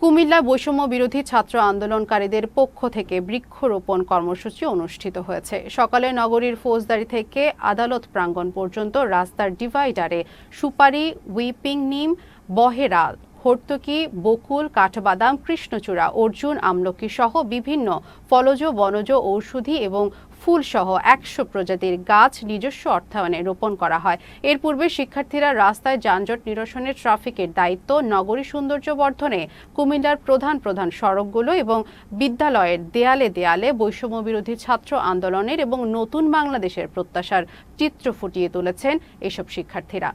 কুমিল্লা বৈষম্য বিরোধী ছাত্র আন্দোলনকারীদের পক্ষ থেকে বৃক্ষরোপণ কর্মসূচি অনুষ্ঠিত হয়েছে। সকালে নগরীর ফৌজদারি থেকে আদালত প্রাঙ্গণ পর্যন্ত রাস্তার ডিভাইডারে সুপারি উইপিং নিম, বহেরা হর্তকি, বকুল, কাঠবাদাম, কৃষ্ণচূড়া, অর্জুন, আমলকি সহ বিভিন্ন ফলজ, বনজ ঔষধি এবং ফুলসহ একশো প্রজাতির গাছ নিজস্ব অর্থায়নে রোপণ করা হয়। এর পূর্বে শিক্ষার্থীরা রাস্তায় যানজট নিরসনের ট্রাফিকের দায়িত্ব নগরী সৌন্দর্য বর্ধনে কুমিল্লার প্রধান প্রধান সড়কগুলো এবং বিদ্যালয়ের দেয়ালে দেয়ালে বৈষম্য বিরোধী ছাত্র আন্দোলনের এবং নতুন বাংলাদেশের প্রত্যাশার চিত্র ফুটিয়ে তুলেছেন এসব শিক্ষার্থীরা।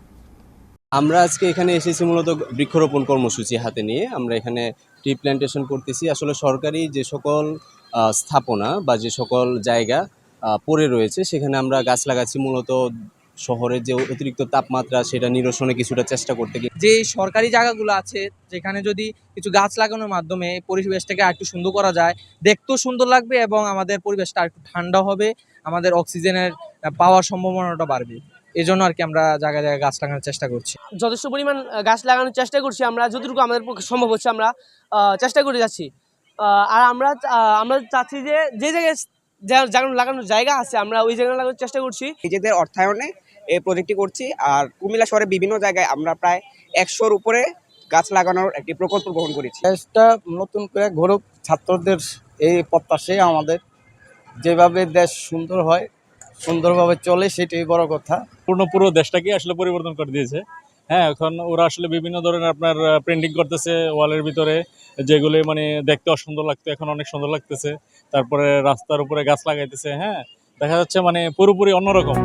আমরা আজকে এখানে এসেছি মূলত বৃক্ষরোপণ কর্মসূচি হাতে নিয়ে। আমরা এখানে টি প্ল্যান্টেশন করতেছি। আসলে সরকারি যে সকল স্থাপনা বা যে সকল জায়গা পড়ে রয়েছে, সেখানে আমরা গাছ লাগাচ্ছি মূলত শহরের যে অতিরিক্ত তাপমাত্রা, সেটা নিরসনে কিছুটা চেষ্টা করতে গিয়ে যে সরকারি জায়গাগুলো আছে, যেখানে যদি কিছু গাছ লাগানোর মাধ্যমে পরিবেশটাকে একটু সুন্দর করা যায়, দেখতেও সুন্দর লাগবে এবং আমাদের পরিবেশটা একটু ঠান্ডা হবে, আমাদের অক্সিজেনের পাওয়ার সম্ভাবনাটা বাড়বে। এই জন্য আর কি আমরা জায়গায় জায়গায় গাছ লাগানোর চেষ্টা করছি। যথেষ্ট পরিমাণ গাছ লাগানোর চেষ্টা করছি আমরা যতটুকু আমাদের পক্ষে সম্ভব হচ্ছে আমরা চেষ্টা করে যাচ্ছি। আর আমরা আমরা চাচ্ছি যে যে জায়গায় যা- জায়গা- লাগানোর জায়গা আছে আমরা ওই জায়গায় লাগানোর চেষ্টা করছি। নিজেদের অর্থায়নে এই প্রজেক্টটি করছি আর কুমিল্লা শহরে বিভিন্ন জায়গায় আমরা প্রায় একশোর উপরে গাছ লাগানোর একটি প্রকল্প গ্রহণ করেছি। দেশটা নতুন করে ঘুরুক ছাত্রদের এই প্রত্যাশাই আমাদের। যেভাবে দেশ সুন্দর হয় সুন্দরভাবে চলে সেটাই বড় কথা। পূর্ণ পুরো দেশটাকে আসলে পরিবর্তন করে দিয়েছে। হ্যাঁ এখন ওরা আসলে বিভিন্ন ধরনের আপনার প্রিন্টিং করতেছে ওয়ালের ভিতরে, যেগুলি মানে দেখতে অসুন্দর লাগতো, এখন অনেক সুন্দর লাগতেছে। তারপরে রাস্তার উপরে গাছ লাগাইতেছে হ্যাঁ। দেখা যাচ্ছে মানে পুরোপুরি অন্যরকম।